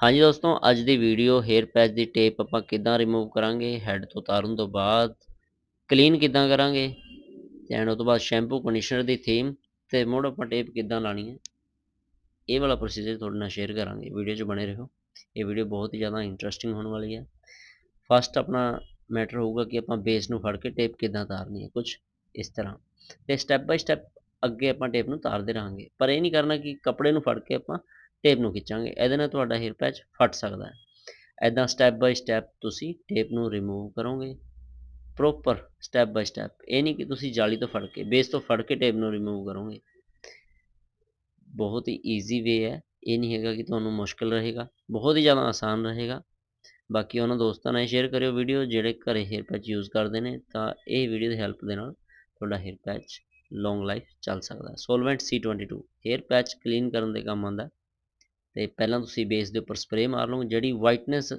ਹਾਂਜੀ ਦੋਸਤੋ, ਅੱਜ ਦੀ ਵੀਡੀਓ ਹੇਅਰ ਪੈਚ ਦੀ ਟੇਪ ਆਪਾਂ ਕਿੱਦਾਂ ਰਿਮੂਵ ਕਰਾਂਗੇ ਹੈੱਡ ਤੋਂ ਉਤਾਰਨ ਤੋਂ ਬਾਅਦ ਕਲੀਨ ਕਿੱਦਾਂ ਕਰਾਂਗੇ ਐਂਡ ਉਹ ਤੋਂ ਬਾਅਦ ਸ਼ੈਂਪੂ ਕੰਡੀਸ਼ਨਰ ਦੀ ਥੀਮ ਤੇ ਮੁੜ ਆਪਾਂ ਟੇਪ ਕਿੱਦਾਂ ਲਾਣੀ ਹੈ, ਇਹ ਵਾਲਾ ਪ੍ਰੋਸੀਜਰ ਤੁਹਾਡੇ ਨਾਲ ਸ਼ੇਅਰ ਕਰਾਂਗੇ ਵੀਡੀਓ 'ਚ ਬਣੇ ਰਹੋ, ਇਹ ਵੀਡੀਓ ਬਹੁਤ ਹੀ ਜ਼ਿਆਦਾ ਇੰਟਰਸਟਿੰਗ ਹੋਣ ਵਾਲੀ ਹੈ। ਫਸਟ ਆਪਣਾ ਮੈਟਰ ਹੋਊਗਾ ਕਿ ਆਪਾਂ ਬੇਸ ਨੂੰ ਫੜ ਕੇ ਟੇਪ ਕਿੱਦਾਂ ਉਤਾਰਨੀ ਹੈ ਕੁਝ ਇਸ ਤਰ੍ਹਾਂ, ਤੇ ਸਟੈਪ ਬਾਈ ਸਟੈਪ ਅੱਗੇ ਆਪਾਂ ਟੇਪ ਨੂੰ ਉਤਾਰਦੇ ਰਹਾਂਗੇ, ਪਰ ਇਹ ਨਹੀਂ ਕਰਨਾ ਕਿ ਕੱਪੜੇ ਨੂੰ ਫੜ ਕੇ ਆਪਾਂ ਟੇਪ ਨੂੰ ਖਿੱਚਾਂਗੇ, ਇਹਦੇ ਨਾਲ ਤੁਹਾਡਾ ਹੇਅਰ ਪੈਚ ਫਟ ਸਕਦਾ ਹੈ। ਐਦਾਂ ਸਟੈਪ ਬਾਈ ਸਟੈਪ ਤੁਸੀਂ ਟੇਪ ਨੂੰ ਰਿਮੂਵ ਕਰੋਗੇ ਪ੍ਰੋਪਰ ਸਟੈਪ ਬਾਈ ਸਟੈਪ ਇਹ ਨਹੀਂ ਕਿ ਤੁਸੀਂ ਜਾਲੀ ਤੋਂ ਫੜ ਕੇ ਬੇਸ ਤੋਂ ਫੜ ਕੇ ਟੇਪ ਨੂੰ ਰਿਮੂਵ ਕਰੋਗੇ। ਬਹੁਤ ਹੀ ਈਜ਼ੀ ਵੇ ਹੈ, ਇਹ ਨਹੀਂ ਹੈਗਾ ਕਿ ਤੁਹਾਨੂੰ ਮੁਸ਼ਕਲ ਰਹੇਗਾ, ਬਹੁਤ ਹੀ ਜ਼ਿਆਦਾ ਆਸਾਨ ਰਹੇਗਾ। ਬਾਕੀ ਉਹਨਾਂ ਦੋਸਤਾਂ ਨਾਲ ਸ਼ੇਅਰ ਕਰਿਓ ਵੀਡੀਓ ਜਿਹੜੇ ਘਰੇ ਹੇਅਰ ਪੈਚ ਯੂਜ਼ ਕਰਦੇ ਨੇ, ਤਾਂ ਇਹ ਵੀਡੀਓ ਦੀ ਹੈਲਪ ਦੇ ਨਾਲ ਤੁਹਾਡਾ ਹੇਅਰ ਪੈਚ ਲੌਂਗ ਲਾਈਫ ਚੱਲ ਸਕਦਾ ਹੈ। ਸੋਲਵੈਂਟ C22 ਹੇਅਰ ਪੈਚ ਕਲੀਨ ਕਰਨ ਦੇ ਕੰਮ ਆਉਂਦਾ ਤੇ ਪਹਿਲਾਂ ਤੁਸੀਂ ਬੇਸ ਦੇ ਉੱਪਰ ਸਪਰੇਅ ਮਾਰ ਲਓ ਜਿਹੜੀ ਵਾਈਟਨੈਸ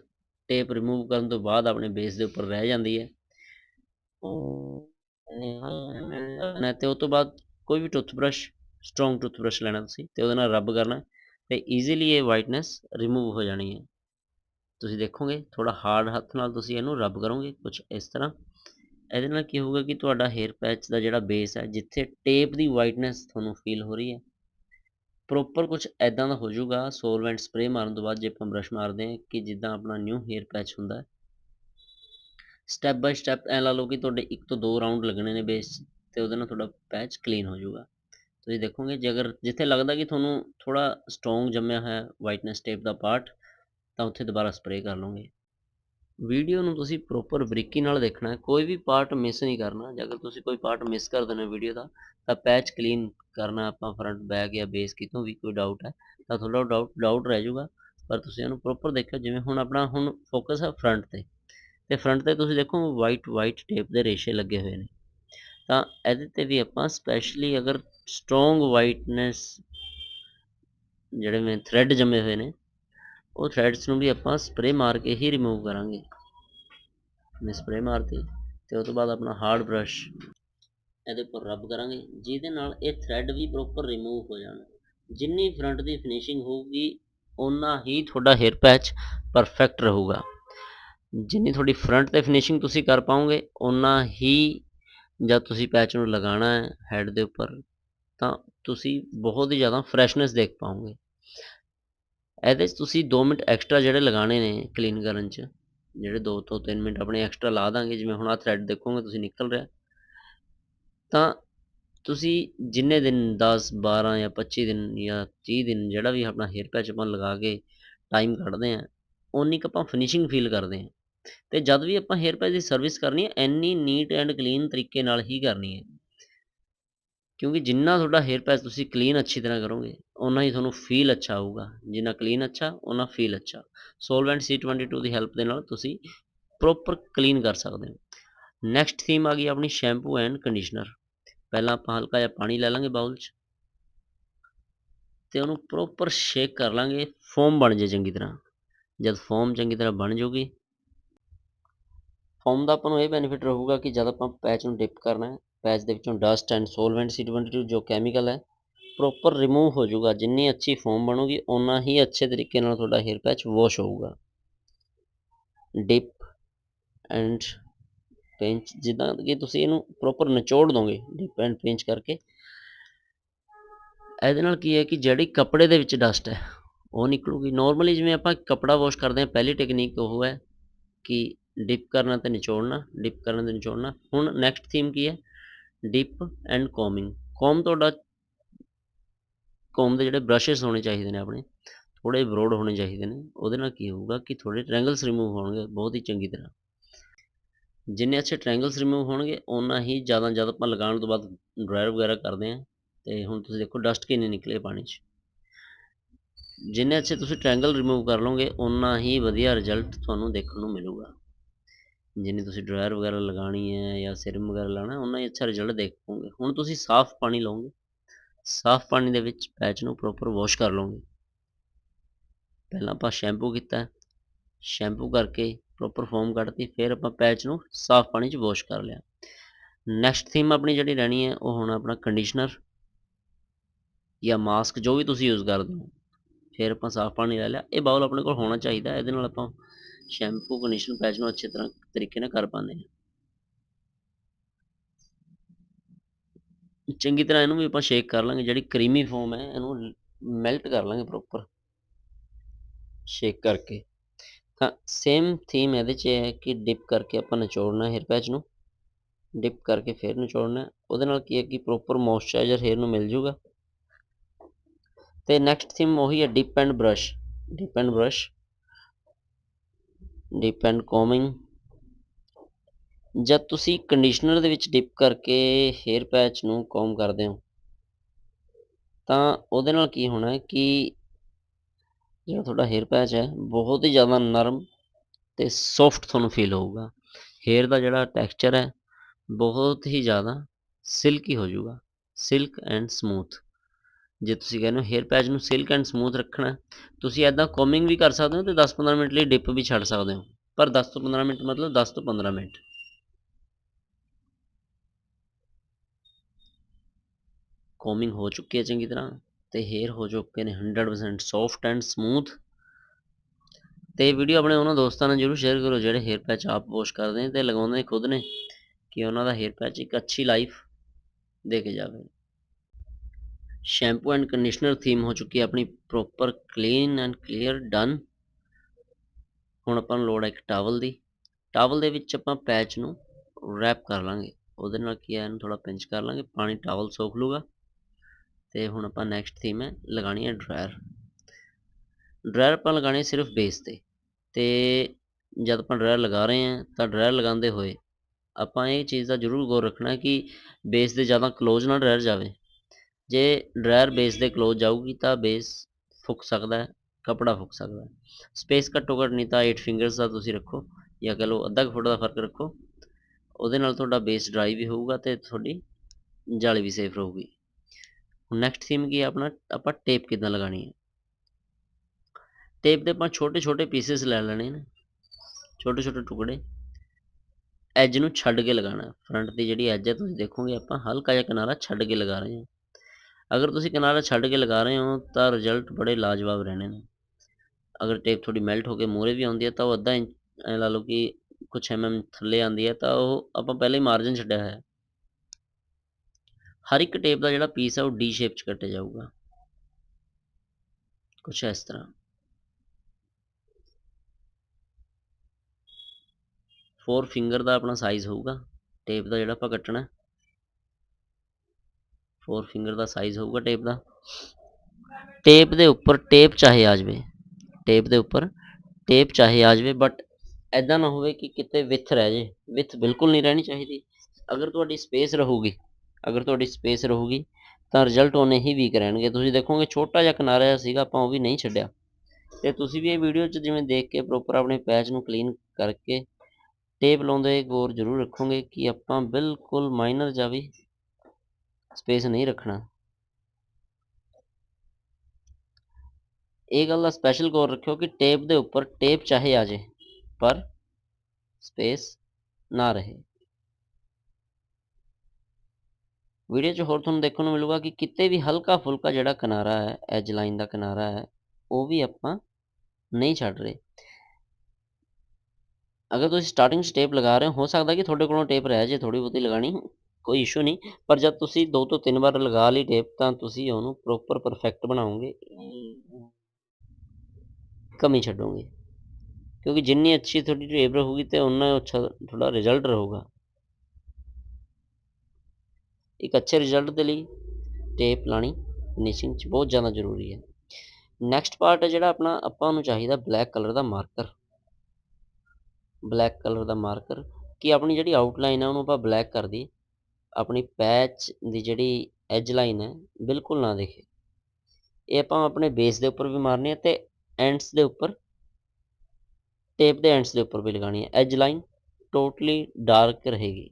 ਟੇਪ ਰਿਮੂਵ ਕਰਨ ਤੋਂ ਬਾਅਦ ਆਪਣੇ ਬੇਸ ਦੇ ਉੱਪਰ ਰਹਿ ਜਾਂਦੀ ਹੈ। ਨਾ ਤੇ ਉਸ ਤੋਂ ਬਾਅਦ ਕੋਈ ਵੀ ਟੁੱਥਬ੍ਰਸ਼ ਸਟਰੋਂਗ ਟੁੱਥਬ੍ਰਸ਼ ਲੈਣਾ ਤੁਸੀਂ ਤੇ ਉਹਦੇ ਨਾਲ ਰੱਬ ਕਰਨਾ ਤੇ ਈਜ਼ੀਲੀ ਇਹ ਵਾਈਟਨੈਸ ਰਿਮੂਵ ਹੋ ਜਾਣੀ ਹੈ। ਤੁਸੀਂ ਦੇਖੋਗੇ ਥੋੜਾ ਹਾਰਡ ਹੱਥ ਨਾਲ ਤੁਸੀਂ ਇਹਨੂੰ ਰੱਬ ਕਰੋਗੇ ਕੁਝ ਇਸ ਤਰ੍ਹਾਂ। ਇਹਦੇ ਨਾਲ ਕੀ ਹੋਊਗਾ ਕਿ ਤੁਹਾਡਾ ਹੇਅਰ ਪੈਚ ਦਾ ਜਿਹੜਾ ਬੇਸ ਹੈ ਜਿੱਥੇ ਟੇਪ ਦੀ ਵਾਈਟਨੈਸ ਤੁਹਾਨੂੰ ਫੀਲ ਹੋ ਰਹੀ ਹੈ ਪ੍ਰੋਪਰ ਕੁਝ ਐਦਾਂ ਦਾ ਹੋ ਜਾਊਗਾ ਸੋਲਵੈਂਟ ਸਪਰੇ ਮਾਰਨ ਤੋਂ ਬਾਅਦ ਜੇ ਆਪਾਂ ਬ੍ਰਸ਼ ਮਾਰਦੇ ਹਾਂ ਕਿ ਜਿੱਦਾਂ ਆਪਣਾ ਨਿਊ ਹੇਅਰ ਪੈਚ ਹੁੰਦਾ ਸਟੈਪ ਬਾਈ ਸਟੈਪ ਐ ਲਾ ਲਓ ਕਿ ਤੁਹਾਡੇ ਇੱਕ ਤੋਂ ਦੋ ਰਾਉਂਡ ਲੱਗਣੇ ਨੇ ਬੇਸ ਤੇ ਉਹਦੇ ਨਾਲ ਤੁਹਾਡਾ ਪੈਚ ਕਲੀਨ ਹੋ ਜਾਊਗਾ ਤੁਸੀਂ ਦੇਖੋਗੇ ਜੇ ਅਗਰ ਜਿੱਥੇ ਲੱਗਦਾ ਕਿ ਤੁਹਾਨੂੰ ਥੋੜਾ ਸਟਰੋਂਗ ਜੰਮਿਆ ਹੋਇਆ ਵਾਈਟਨੈਸ ਟੇਪ ਦਾ ਪਾਰਟ ਤਾਂ ਉੱਥੇ ਦੁਬਾਰਾ ਸਪਰੇ ਕਰ ਲਓਗੇ। ਵੀਡੀਓ ਨੂੰ ਤੁਸੀਂ ਪ੍ਰੋਪਰ ਬਰੀਕੀ ਨਾਲ ਦੇਖਣਾ ਹੈ, ਕੋਈ ਵੀ ਪਾਰਟ ਮਿਸ ਨਹੀਂ ਕਰਨਾ, ਜੇ ਅਗਰ ਤੁਸੀਂ ਕੋਈ ਪਾਰਟ ਮਿਸ ਕਰ ਦਿੰਦੇ ਵੀਡੀਓ ਦਾ, ਤਾਂ ਪੈਚ ਕਲੀਨ ਕਰਨਾ ਆਪਾਂ ਫਰੰਟ ਬੈਕ ਜਾਂ ਬੇਸ ਕਿਤੋਂ ਵੀ ਕੋਈ ਡਾਊਟ ਹੈ, ਤਾਂ ਤੁਹਾਡਾ ਡਾਊਟ ਡਾਊਟ ਰਹਿ ਜਾਊਗਾ, ਪਰ ਤੁਸੀਂ ਇਹਨੂੰ ਪ੍ਰੋਪਰ ਦੇਖਿਓ, ਜਿਵੇਂ ਹੁਣ ਆਪਣਾ ਹੁਣ ਫੋਕਸ ਹੈ ਫਰੰਟ ਤੇ ਤੇ ਫਰੰਟ ਤੇ ਤੁਸੀਂ ਦੇਖੋ ਵਾਈਟ ਵਾਈਟ ਟੇਪ ਦੇ ਰੇਸ਼ੇ ਲੱਗੇ ਹੋਏ ਨੇ, ਤਾਂ ਇਹਦੇ ਤੇ ਵੀ ਆਪਾਂ ਸਪੈਸ਼ਲੀ ਅਗਰ ਸਟਰੋਂਗ ਵਾਈਟਨੈਸ ਜਿਹੜੇ ਮੈਂ ਥ੍ਰੈਡ ਜੰਮੇ ਹੋਏ ਨੇ ਉਹ ਥ੍ਰੈਡਸ ਨੂੰ ਵੀ ਆਪਾਂ ਸਪਰੇ ਮਾਰ ਕੇ ਹੀ ਰਿਮੂਵ ਕਰਾਂਗੇ। ਮੈਂ ਸਪਰੇ ਮਾਰਤੀ ਤੇ ਉਸ ਤੋਂ ਬਾਅਦ ਆਪਣਾ ਹਾਰਡ ਬ੍ਰਸ਼ ਇਹਦੇ ਉੱਪਰ ਰਬ ਕਰਾਂਗੇ, ਜਿਹਦੇ ਨਾਲ ਇਹ ਥ੍ਰੈਡ ਵੀ ਪ੍ਰੋਪਰ ਰਿਮੂਵ ਹੋ ਜਾਣ। ਜਿੰਨੀ ਫਰੰਟ ਦੀ ਫਿਨਿਸ਼ਿੰਗ ਹੋਊਗੀ ਉਨਾ ਹੀ ਤੁਹਾਡਾ ਹੇਅਰ ਪੈਚ ਪਰਫੈਕਟ ਰਹੂਗਾ। ਜਿੰਨੀ ਤੁਹਾਡੀ ਫਰੰਟ ਤੇ ਫਿਨਿਸ਼ਿੰਗ ਤੁਸੀਂ ਕਰ ਪਾਓਗੇ, ਓਨਾ ਹੀ ਜਦ ਤੁਸੀਂ ਪੈਚ ਨੂੰ ਲਗਾਉਣਾ ਹੈ ਹੈਡ ਦੇ ਉੱਪਰ, ਤਾਂ ਤੁਸੀਂ ਬਹੁਤ ਹੀ ਜ਼ਿਆਦਾ ਫਰੈਸ਼ਨੈਸ ਦੇਖ ਪਾਓਗੇ। ਇਹਦੇ 'ਚ ਤੁਸੀਂ 2 ਮਿੰਟ ਐਕਸਟਰਾ ਜਿਹੜੇ ਲਗਾਣੇ ਨੇ ਕਲੀਨ ਕਰਨ 'ਚ, ਜਿਹੜੇ 2 ਤੋਂ 3 ਮਿੰਟ ਆਪਣੇ ਐਕਸਟਰਾ ਲਾ ਦਾਂਗੇ, ਜਿਵੇਂ ਹੁਣ ਆ ਥ੍ਰੈਡ ਦੇਖੋਗੇ ਤੁਸੀਂ ਨਿਕਲ ਰਿਹਾ। ਤਾਂ ਤੁਸੀਂ ਜਿੰਨੇ ਦਿਨ 10 12 ਜਾਂ 25 ਦਿਨ ਜਾਂ 30 ਦਿਨ ਜਿਹੜਾ ਵੀ ਆਪਣਾ ਹੇਅਰ ਪੈਚ ਆਪਾਂ ਲਗਾ ਕੇ ਟਾਈਮ ਕੱਢਦੇ ਆ ਉਨੀ ਕ ਆਪਾਂ ਫਿਨਿਸ਼ਿੰਗ ਫੀਲ ਕਰਦੇ ਆ ਤੇ ਜਦ ਵੀ ਆਪਾਂ ਹੇਅਰ ਪੈਚ ਦੀ ਸਰਵਿਸ ਕਰਨੀ ਹੈ ਐਨੀ ਨੀਟ ਐਂਡ ਕਲੀਨ ਤਰੀਕੇ ਨਾਲ ਹੀ ਕਰਨੀ ਹੈ। ਕਿਉਂਕਿ ਜਿੰਨਾ ਤੁਹਾਡਾ ਹੇਅਰ ਪੈਚ ਤੁਸੀਂ ਕਲੀਨ ਅੱਛੀ ਤਰ੍ਹਾਂ ਕਰੋਗੇ ਉਨਾ ਹੀ ਤੁਹਾਨੂੰ ਫੀਲ ਅੱਛਾ ਆਊਗਾ। ਜਿੰਨਾ ਕਲੀਨ ਅੱਛਾ ਉਹਨਾਂ ਫੀਲ ਅੱਛਾ। ਸੋਲਵੈਂਟ C22 ਦੀ ਹੈਲਪ ਦੇ ਨਾਲ ਤੁਸੀਂ ਪ੍ਰੋਪਰ ਕਲੀਨ ਕਰ ਸਕਦੇ ਹੋ। ਨੈਕਸਟ ਥੀਮ ਆ ਗਈ ਆਪਣੀ ਸ਼ੈਂਪੂ ਐਂਡ ਕੰਡੀਸ਼ਨਰ ਪਹਿਲਾਂ ਆਪਾਂ ਹਲਕਾ ਜਿਹਾ ਪਾਣੀ ਲੈ ਲਾਂਗੇ ਬਾਉਲ 'ਚ ਤੇ ਉਹਨੂੰ ਪ੍ਰੋਪਰ ਸ਼ੇਕ ਕਰ ਲਾਂਗੇ। ਫੋਮ ਬਣ ਜੇ ਚੰਗੀ ਤਰ੍ਹਾਂ। ਜਦ ਫੋਮ ਚੰਗੀ ਤਰ੍ਹਾਂ ਬਣ ਜਾਊਗੀ ਫੋਮ ਦਾ ਆਪਾਂ ਨੂੰ ਇਹ ਬੈਨੀਫਿਟ ਰਹੂਗਾ ਕਿ ਜਦ ਆਪਾਂ ਪੈਚ ਨੂੰ ਡਿਪ ਕਰਨਾ ਹੈ ਪੈਚ ਦੇ ਵਿੱਚੋਂ ਡਸਟ ਐਂਡ ਸੋਲਵੈਂਟ C22 ਜੋ ਕੈਮੀਕਲ ਹੈ ਪ੍ਰੋਪਰ ਰਿਮੂਵ ਹੋ ਜਾਊਗਾ। ਜਿੰਨੀ ਅੱਛੀ ਫੋਮ ਬਣੂਗੀ ਉਨਾ ਹੀ ਅੱਛੇ ਤਰੀਕੇ ਨਾਲ ਤੁਹਾਡਾ ਹੇਅਰ ਪੈਚ ਵਾਸ਼ ਹੋਊਗਾ। ਡਿਪ ਐਂਡ ਪਿੰਚ ਜਿੱਦਾਂ ਕਿ ਤੁਸੀਂ ਇਹਨੂੰ ਪ੍ਰੋਪਰ ਨਿਚੋੜ ਦੋਗੇ ਡਿਪ ਐਂਡ ਪਿੰਚ ਕਰਕੇ। ਇਹਦੇ ਨਾਲ ਕੀ ਹੈ ਕਿ ਜਿਹੜੀ ਕੱਪੜੇ ਦੇ ਵਿੱਚ ਡਸਟ ਹੈ, ਉਹ ਨਿਕਲੂਗੀ। ਨਾਰਮਲੀ ਜਿਵੇਂ ਆਪਾਂ ਕੱਪੜਾ ਵਾਸ਼ ਕਰਦੇ ਹਾਂ, ਪਹਿਲੀ ਟੈਕਨੀਕ ਉਹ ਹੈ ਕਿ ਡਿਪ ਕਰਨਾ ਤੇ ਨਿਚੋੜਨਾ ਡਿਪ ਕਰਨਾ ਤੇ ਨਿਚੋੜਨਾ। ਹੁਣ ਨੈਕਸਟ ਥੀਮ ਕੀ ਹੈ? ਡਿਪ ਐਂਡ ਕੋਮਿੰਗ ਕੌਮ ਤੁਹਾਡਾ ਕੌਮ ਦੇ ਜਿਹੜੇ ਬ੍ਰਸ਼ਸ ਹੋਣੇ ਚਾਹੀਦੇ ਨੇ ਆਪਣੇ ਥੋੜੇ ਬਰੋਡ ਹੋਣੇ ਚਾਹੀਦੇ ਨੇ, ਉਹਦੇ ਨਾਲ ਕੀ ਹੋਊਗਾ ਕਿ ਥੋੜੇ ਟ੍ਰਾਇੰਗਲਸ ਰਿਮੂਵ ਹੋਣਗੇ ਬਹੁਤ ਹੀ ਚੰਗੀ ਤਰ੍ਹਾਂ। ਜਿੰਨੇ ਅੱਛੇ ਟ੍ਰਾਇੰਗਲਸ ਰਿਮੂਵ ਹੋਣਗੇ ਉਨਾ ਹੀ ਜ਼ਿਆਦਾ ਜ਼ਿਆਦਾ ਆਪਾਂ ਲਗਾਉਣ ਤੋਂ ਬਾਅਦ ਡਰਾਇਰ ਵਗੈਰਾ ਕਰਦੇ ਆ ਤੇ ਹੁਣ ਤੁਸੀਂ ਦੇਖੋ ਡਸਟ ਕਿੰਨੀ ਨਿਕਲੇ ਪਾਣੀ 'ਚ। ਜਿੰਨੇ ਅੱਛੇ ਤੁਸੀਂ ਟ੍ਰਾਇੰਗਲ ਰਿਮੂਵ ਕਰ ਲਓਗੇ, ਓਨਾ ਹੀ ਵਧੀਆ ਰਿਜ਼ਲਟ ਤੁਹਾਨੂੰ ਦੇਖਣ ਨੂੰ ਮਿਲੂਗਾ। ਜਿੰਨੀ ਤੁਸੀਂ ਡਰਾਇਰ ਵਗੈਰਾ ਲਗਾਉਣੀ ਹੈ ਜਾਂ ਸਿਰਮ ਵਗੈਰਾ ਲਾਣਾ ਉਹਨਾਂ ਹੀ ਅੱਛਾ ਰਿਜ਼ਲਟ ਦੇਖ ਪਾਉਂਗੇ ਹੁਣ ਤੁਸੀਂ ਸਾਫ਼ ਪਾਣੀ ਲਓਗੇ। ਸਾਫ਼ ਪਾਣੀ ਦੇ ਵਿੱਚ ਪੈਚ ਨੂੰ ਪ੍ਰੋਪਰ ਵਾਸ਼ ਕਰ ਲਓਗੇ। ਪਹਿਲਾਂ ਆਪਾਂ ਸ਼ੈਂਪੂ ਕੀਤਾ। ਸ਼ੈਂਪੂ ਕਰਕੇ ਪ੍ਰੋਪਰ ਫੋਮ ਕੱਢਤੀ, ਫਿਰ ਆਪਾਂ ਪੈਚ ਨੂੰ ਸਾਫ਼ ਪਾਣੀ 'ਚ ਵਾਸ਼ ਕਰ ਲਿਆ। ਨੈਕਸਟ ਥੀਮ ਆਪਣੀ ਜਿਹੜੀ ਰਹਿਣੀ ਹੈ, ਉਹ ਹੋਣਾ ਆਪਣਾ ਕੰਡੀਸ਼ਨਰ ਜਾਂ ਮਾਸਕ ਜੋ ਵੀ ਤੁਸੀਂ ਯੂਜ਼ ਕਰਦੇ ਹੋ। ਫਿਰ ਆਪਾਂ ਸਾਫ਼ ਪਾਣੀ ਲੈ ਲਿਆ। ਇਹ ਬਾਉਲ ਆਪਣੇ ਕੋਲ ਹੋਣਾ ਚਾਹੀਦਾ। ਇਹਦੇ ਨਾਲ ਆਪਾਂ ਸ਼ੈਂਪੂ ਕੰਡੀਸ਼ਨਰ ਪੈਚ ਨੂੰ ਅੱਛੇ ਤਰ੍ਹਾਂ ਤਰੀਕੇ ਨਾਲ ਕਰ ਪਾਉਂਦੇ ਹਾਂ। ਚੰਗੀ ਤਰ੍ਹਾਂ ਇਹਨੂੰ ਵੀ ਆਪਾਂ ਸ਼ੇਕ ਕਰ ਲਾਂਗੇ, ਜਿਹੜੀ ਕਰੀਮੀ ਫੋਮ ਹੈ, ਇਹਨੂੰ ਮੈਲਟ ਕਰ ਲਾਂਗੇ ਪ੍ਰੋਪਰ ਸ਼ੇਕ ਕਰਕੇ। ਤਾਂ ਸੇਮ ਥੀਮ ਇਹਦੇ 'ਚ ਇਹ ਹੈ ਕਿ ਡਿਪ ਕਰਕੇ ਆਪਾਂ ਨਿਚੋੜਨਾ ਹੇਅਰ ਪੈਚ ਨੂੰ। ਡਿਪ ਕਰਕੇ ਫਿਰ ਨਿਚੋੜਨਾ। ਉਹਦੇ ਨਾਲ ਕੀ ਹੈ ਕਿ ਪ੍ਰੋਪਰ ਮੋਇਸਚਰਾਈਜ਼ਰ ਹੇਅਰ ਨੂੰ ਮਿਲ ਜੂਗਾ। ਤੇ ਨੈਕਸਟ ਥੀਮ ਉਹੀ ਹੈ dip and brush dip and brush dip and combing ਜਦ ਤੁਸੀਂ ਕੰਡੀਸ਼ਨਰ ਦੇ ਵਿੱਚ ਡਿਪ ਕਰਕੇ ਹੇਅਰ ਪੈਚ ਨੂੰ ਕੋਮ ਕਰਦੇ ਹੋ, ਤਾਂ ਉਹਦੇ ਨਾਲ ਕੀ ਹੋਣਾ ਕਿ ਜਿਹੜਾ ਤੁਹਾਡਾ ਹੇਅਰ ਪੈਚ ਹੈ, ਬਹੁਤ ਹੀ ਜ਼ਿਆਦਾ ਨਰਮ ਤੇ ਸੌਫਟ ਤੁਹਾਨੂੰ ਫੀਲ ਹੋਊਗਾ। ਹੇਅਰ ਦਾ ਜਿਹੜਾ ਟੈਕਸਚਰ ਹੈ, ਬਹੁਤ ਹੀ ਜ਼ਿਆਦਾ ਸਿਲਕੀ ਹੋ ਜਾਊਗਾ। ਸਿਲਕ ਐਂਡ ਸਮੂਥ ਜੇ ਤੁਸੀਂ ਕਹਿੰਦੇ ਹੋ ਹੇਅਰ ਪੈਚ ਨੂੰ ਸਿਲਕ ਐਂਡ ਸਮੂਥ ਰੱਖਣਾ, ਤੁਸੀਂ ਐਦਾਂ ਕੋਮਿੰਗ ਵੀ ਕਰ ਸਕਦੇ ਹੋ ਤੇ 10-15 ਮਿੰਟ ਲਈ ਡਿਪ ਵੀ ਛੱਡ ਸਕਦੇ ਹੋ। ਪਰ 10 ਤੋਂ 15 ਮਿੰਟ ਮਤਲਬ 10 ਤੋਂ 15 ਮਿੰਟ। ਕੋਮਿੰਗ ਹੋ ਚੁੱਕੀ ਹੈ ਚੰਗੀ ਤਰ੍ਹਾਂ ਤੇ ਹੇਅਰ ਹੋ ਚੁੱਕੇ ਨੇ 100% ਸੌਫਟ ਐਂਡ ਸਮੂਥ ਤੇ ਵੀਡੀਓ ਆਪਣੇ ਉਹਨਾਂ ਦੋਸਤਾਂ ਨਾਲ ਜਰੂਰ ਸ਼ੇਅਰ ਕਰੋ ਜਿਹੜੇ ਹੇਅਰ ਪੈਚ ਆਪ ਵਾਸ਼ ਕਰਦੇ ਨੇ ਤੇ ਲਗਾਉਂਦੇ ਖੁਦ ਨੇ ਕਿ ਉਹਨਾਂ ਦਾ ਹੇਅਰ ਪੈਚ ਇੱਕ ਅੱਛੀ ਲਾਈਫ ਦੇ ਕੇ ਜਾਵੇ। ਸ਼ੈਂਪੂ ਐਂਡ ਕੰਡੀਸ਼ਨਰ ਥੀਮ ਹੋ ਚੁੱਕੀ ਹੈ ਆਪਣੀ proper clean and clear done ਹੁਣ ਆਪਾਂ ਨੂੰ ਲੋੜ ਹੈ ਇੱਕ ਟਾਵਲ ਦੀ। ਟਾਵਲ ਦੇ ਵਿੱਚ ਆਪਾਂ ਪੈਚ ਨੂੰ ਰੈਪ ਕਰ ਲਾਂਗੇ। ਉਹਦੇ ਨਾਲ ਕੀ ਹੈ, ਇਹਨੂੰ ਥੋੜਾ ਪਿੰਚ ਕਰ ਲਾਂਗੇ। ਪਾਣੀ ਟਾਵਲ ਸੋਖ ਲੂਗਾ। ਤੇ ਹੁਣ ਆਪਾਂ ਨੈਕਸਟ ਥੀਮ ਹੈ ਲਗਾਣੀ ਹੈ ਡਰਾਇਰ ਡਰਾਇਰ ਆਪਾਂ ਲਗਾਣੀ ਸਿਰਫ ਬੇਸ ਤੇ। ਤੇ ਜਦ ਆਪਾਂ ਡਰਾਇਰ ਲਗਾ ਰਹੇ ਹਾਂ, ਤਾਂ ਡਰਾਇਰ ਲਗਾਉਂਦੇ ਹੋਏ ਆਪਾਂ ਇਹ ਚੀਜ਼ ਦਾ ਜ਼ਰੂਰ ਗੌਰ ਰੱਖਣਾ ਕਿ ਬੇਸ ਦੇ ਜ਼ਿਆਦਾ ক্লোਜ਼ ਨਾ ਡਰਾਇਰ ਜਾਵੇ। ਜੇ ਡਰਾਇਰ ਬੇਸ ਦੇ ক্লোਜ਼ ਜਾਊਗੀ ਤਾਂ ਬੇਸ ਫੁੱਕ ਸਕਦਾ ਹੈ, ਕਪੜਾ ਫੁੱਕ ਸਕਦਾ ਸਪੇਸ ਘੱਟੋ ਘੱਟ ਨਹੀਂ ਤਾਂ 8 ਫਿੰਗਰਸ ਦਾ ਤੁਸੀਂ ਰੱਖੋ ਜਾਂ ਕਹ ਲਓ ਅੱਧਾ ਫੁੱਟ ਦਾ ਫ਼ਰਕ ਰੱਖੋ। ਉਹਦੇ ਨਾਲ ਤੁਹਾਡਾ ਬੇਸ ਡਰਾਈ ਵੀ ਹੋਊਗਾ ਤੇ ਤੁਹਾਡੀ ਜਾਲੀ ਵੀ ਸੇਫ ਰਹੂਗੀ। ਹੁਣ ਨੈਕਸਟ ਥੀਮ ਕੀ ਹੈ ਆਪਣਾ, ਆਪਾਂ ਟੇਪ ਕਿਦਾਂ ਲਗਾਣੀ ਹੈ? ਟੇਪ ਦੇ ਆਪਾਂ ਛੋਟੇ ਛੋਟੇ ਪੀਸਸ ਲੈ ਲੈਣੇ ਨੇ ਛੋਟੇ ਛੋਟੇ ਟੁਕੜੇ। ਐਜ ਨੂੰ ਛੱਡ ਕੇ ਲਗਾਣਾ ਫਰੰਟ ਦੀ ਜਿਹੜੀ ਐਜ ਹੈ, ਤੁਸੀਂ ਦੇਖੋਗੇ ਆਪਾਂ ਹਲਕਾ ਜਿਹਾ ਕਿਨਾਰਾ ਛੱਡ ਕੇ ਲਗਾ ਰਹੇ ਹਾਂ। ਅਗਰ ਤੁਸੀਂ ਕਿਨਾਰਾ ਛੱਡ ਕੇ ਲਗਾ ਰਹੇ ਹੋ, ਤਾਂ ਰਿਜ਼ਲਟ ਬੜੇ ਲਾਜਵਾਬ ਰਹਿਣੇ ਨੇ। ਅਗਰ ਟੇਪ ਥੋੜੀ ਮੈਲਟ ਹੋ ਕੇ ਮੂਰੇ ਵੀ ਆਉਂਦੀ ਹੈ, ਤਾਂ ਉਹ ਅੱਧਾ ਇੰਚ ਲਾ ਲਓ ਕਿ ਕੁਛ ਐਮਐਮ ਥੱਲੇ ਆਉਂਦੀ ਹੈ, ਤਾਂ ਉਹ ਆਪਾਂ ਪਹਿਲੇ ਹੀ ਮਾਰਜਨ ਛੱਡਿਆ ਹੋਇਆ ਹੈ। ਹਰ ਇੱਕ ਟੇਪ ਦਾ ਜਿਹੜਾ ਪੀਸ ਹੈ, ਉਹ ਡੀ ਸ਼ੇਪ 'ਚ ਕੱਟਿਆ ਜਾਊਗਾ। ਕੁਛ ਇਸ ਤਰ੍ਹਾਂ। ਫੋਰ ਫਿੰਗਰ ਦਾ ਆਪਣਾ ਸਾਈਜ਼ ਹੋਊਗਾ। ਟੇਪ ਦਾ ਜਿਹੜਾ ਆਪਾਂ ਕੱਟਣਾ ਫੋਰ ਫਿੰਗਰ ਦਾ ਸਾਈਜ਼ ਹੋਊਗਾ ਟੇਪ ਦਾ। ਟੇਪ ਦੇ ਉੱਪਰ ਟੇਪ ਚਾਹੇ ਆ ਜਾਵੇ। ਟੇਪ ਦੇ ਉੱਪਰ ਟੇਪ ਚਾਹੇ ਆ ਜਾਵੇ ਬਟ ਐਦਾਂ ਨਾ ਹੋਵੇ ਕਿ ਕਿਤੇ ਵਿਥ ਰਹਿ ਜੇ। ਵਿਥ ਬਿਲਕੁਲ ਨਹੀਂ ਰਹਿਣੀ ਚਾਹੀਦੀ। ਅਗਰ ਤੁਹਾਡੀ ਸਪੇਸ ਰਹੂਗੀ, ਅਗਰ ਤੁਹਾਡੀ ਸਪੇਸ ਰਹੂਗੀ, ਤਾਂ ਰਿਜ਼ਲਟ ਉਹਨੇ ਹੀ ਵੀਕ ਰਹਿਣਗੇ। ਤੁਸੀਂ ਦੇਖੋਗੇ ਛੋਟਾ ਜਿਹਾ ਕਿਨਾਰਾ ਜਿਹਾ ਸੀਗਾ, ਆਪਾਂ ਉਹ ਵੀ ਨਹੀਂ ਛੱਡਿਆ। ਤੇ ਤੁਸੀਂ ਵੀ ਇਹ ਵੀਡੀਓ 'ਚ ਜਿਵੇਂ ਦੇਖ ਕੇ ਪ੍ਰੋਪਰ ਆਪਣੇ ਪੈਚ ਨੂੰ ਕਲੀਨ ਕਰਕੇ ਟੇਪ ਲਾਉਂਦੇ ਗੌਰ ਜ਼ਰੂਰ ਰੱਖੋਗੇ ਕਿ ਆਪਾਂ ਬਿਲਕੁਲ ਮਾਈਨਰ ਜਾ ਸਪੇਸ ਨਹੀਂ ਰੱਖਣਾ। ਇਹ ਗੱਲ ਦਾ ਸਪੈਸ਼ਲ ਗੌਰ ਰੱਖਿਓ ਕਿ ਟੇਪ ਦੇ ਉੱਪਰ ਟੇਪ ਚਾਹੇ ਆ ਜੇ ਪਰ ਸਪੇਸ ਨਾ ਰਹੇ। ਵੀਡੀਓ 'ਚ ਹੋਰ ਤੁਹਾਨੂੰ ਦੇਖਣ ਨੂੰ ਮਿਲੂਗਾ ਕਿ ਕਿਤੇ ਵੀ ਹਲਕਾ ਫੁਲਕਾ ਜਿਹੜਾ ਕਿਨਾਰਾ ਹੈ ਐਜ ਲਾਈਨ ਦਾ ਕਿਨਾਰਾ ਹੈ, ਉਹ ਵੀ ਆਪਾਂ ਨਹੀਂ ਛੱਡ ਰਹੇ। ਅਗਰ ਤੁਸੀਂ ਸਟਾਰਟਿੰਗ ਸਟੇਪ ਲਗਾ ਰਹੇ ਹੋ ਸਕਦਾ ਕਿ ਤੁਹਾਡੇ ਕੋਲੋਂ ਟੇਪ ਰਹਿ ਜੇ ਥੋੜੀ ਬਹੁਤੀ ਲਗਾਣੀ ਕੋਈ ਇਸ਼ੂ ਨਹੀਂ, ਪਰ ਜਦ ਤੁਸੀਂ ਦੋ ਤੋਂ ਤਿੰਨ ਵਾਰ ਲਗਾ ਲਈ ਟੇਪ ਤਾਂ ਤੁਸੀਂ ਉਹਨੂੰ ਪ੍ਰੋਪਰ ਪਰਫੈਕਟ ਬਣਾਓਗੇ, ਕਮੀ ਛੱਡੋਗੇ। ਕਿਉਂਕਿ ਜਿੰਨੀ ਅੱਛੀ ਤੁਹਾਡੀ ਟੇਪ ਰਹੂਗੀ ਤੇ ਉਨਾ ਅੱਛਾ ਤੁਹਾਡਾ ਰਿਜ਼ਲਟ ਰਹੂਗਾ। ਇੱਕ ਅੱਛੇ ਰਿਜ਼ਲਟ ਦੇ ਲਈ ਟੇਪ ਲਾਣੀ ਫਿਨਿਸ਼ਿੰਗ 'ਚ ਬਹੁਤ ਜ਼ਿਆਦਾ ਜ਼ਰੂਰੀ ਹੈ। ਨੈਕਸਟ ਪਾਰਟ ਹੈ ਜਿਹੜਾ ਆਪਣਾ, ਆਪਾਂ ਨੂੰ ਚਾਹੀਦਾ ਬਲੈਕ ਕਲਰ ਦਾ ਮਾਰਕਰ ਬਲੈਕ ਕਲਰ ਦਾ ਮਾਰਕਰ ਕਿ ਆਪਣੀ ਜਿਹੜੀ ਆਊਟਲਾਈਨ ਹੈ ਉਹਨੂੰ ਆਪਾਂ ਬਲੈਕ ਕਰ ਦਈਏ। ਆਪਣੀ ਪੈਚ ਦੀ ਜਿਹੜੀ ਐਜ ਲਾਈਨ ਹੈ, ਬਿਲਕੁਲ ਨਾ ਦਿਖੇ। ਇਹ ਆਪਾਂ ਆਪਣੇ ਬੇਸ ਦੇ ਉੱਪਰ ਵੀ ਮਾਰਨੀ ਹੈ ਤੇ ਐਂਡਸ ਦੇ ਉੱਪਰ ਟੇਪ ਦੇ ਐਂਡਸ ਦੇ ਉੱਪਰ ਵੀ ਲਗਾਣੀ ਹੈ। ਐਜ ਲਾਈਨ ਟੋਟਲੀ ਡਾਰਕ ਰਹੇਗੀ।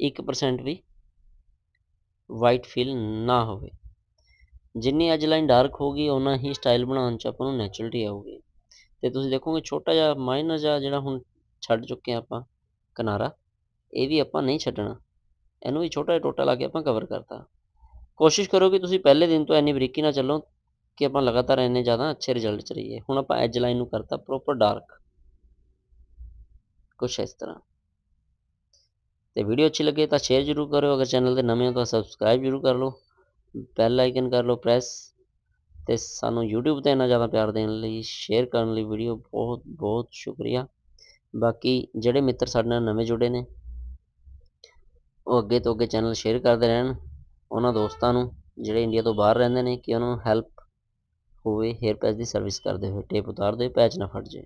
1% ਵੀ ਵਾਈਟ ਫੀਲ ਨਾ ਹੋਵੇ। ਜਿੰਨੀ ਐਜ ਲਾਈਨ ਡਾਰਕ ਹੋਗੀ ਉਹਨਾਂ ਹੀ ਸਟਾਈਲ ਬਣਾਉਣ ਚ ਆਪਾਂ ਨੂੰ ਨੈਚੁਰਲਟੀ ਆਊਗੀ। ਤੇ ਤੁਸੀਂ ਦੇਖੋਗੇ ਛੋਟਾ ਜਿਹਾ ਮਾਈਨਰ ਜਿਹਾ ਜਿਹੜਾ ਹੁਣ ਛੱਡ ਚੁੱਕੇ ਆ ਆਪਾਂ, ਕਿਨਾਰਾ, ਇਹ ਵੀ ਆਪਾਂ ਨਹੀਂ ਛੱਡਣਾ। ਇਹਨੂੰ ਵੀ ਛੋਟਾ ਜਿਹਾ ਟੋਟਾ ਲਾ ਕੇ ਆਪਾਂ ਕਵਰ ਕਰਤਾ। ਕੋਸ਼ਿਸ਼ ਕਰੋ ਕਿ ਤੁਸੀਂ ਪਹਿਲੇ ਦਿਨ ਤੋਂ ਇੰਨੀ ਬਰੀਕੀ ਨਾਲ ਚੱਲੋ ਕਿ ਆਪਾਂ ਲਗਾਤਾਰ ਇੰਨੇ ਜ਼ਿਆਦਾ ਅੱਛੇ ਰਿਜ਼ਲਟ 'ਚ ਰਹੀਏ। ਹੁਣ ਆਪਾਂ ਐਜ ਲਾਈਨ ਨੂੰ ਕਰਤਾ ਪ੍ਰੋਪਰ ਡਾਰਕ ਕੁਛ ਇਸ ਤਰ੍ਹਾਂ। ਤੇ ਵੀਡੀਓ ਅੱਛੀ ਲੱਗੇ ਤਾਂ ਸ਼ੇਅਰ ਜ਼ਰੂਰ ਕਰਿਓ। ਅਗਰ ਚੈਨਲ ਤੇ ਨਵੇਂ ਹੋ ਤਾਂ ਸਬਸਕ੍ਰਾਈਬ ਜ਼ਰੂਰ ਕਰ ਲਓ। ਬੈਲ ਆਈਕਨ ਕਰ ਲਓ ਪ੍ਰੈਸ ਤੇ ਸਾਨੂੰ YouTube ਤੇ ਇੰਨਾ ਜ਼ਿਆਦਾ ਪਿਆਰ ਦੇਣ ਲਈ ਸ਼ੇਅਰ ਕਰਨ ਲਈ ਵੀਡੀਓ ਬਹੁਤ ਬਹੁਤ ਸ਼ੁਕਰੀਆ। ਬਾਕੀ ਜਿਹੜੇ ਮਿੱਤਰ ਸਾਡੇ ਨਾਲ ਨਵੇਂ ਜੁੜੇ ਨੇ ਉਹ ਅੱਗੇ ਤੋਂ ਅੱਗੇ ਚੈਨਲ ਸ਼ੇਅਰ ਕਰਦੇ ਰਹਿਣ, ਉਹਨਾਂ ਦੋਸਤਾਂ ਨੂੰ, ਜਿਹੜੇ ਇੰਡੀਆ ਤੋਂ ਬਾਹਰ ਰਹਿੰਦੇ ਨੇ, ਕਿ ਉਹਨਾਂ ਨੂੰ ਹੈਲਪ ਹੋਵੇ ਹੇਅਰ ਪੈਚ ਦੀ ਸਰਵਿਸ ਕਰਦੇ ਹੋਏ ਟੇਪ ਉਤਾਰਦੇ ਪੈਚ ਨਾ ਫਟ ਜਾਏ।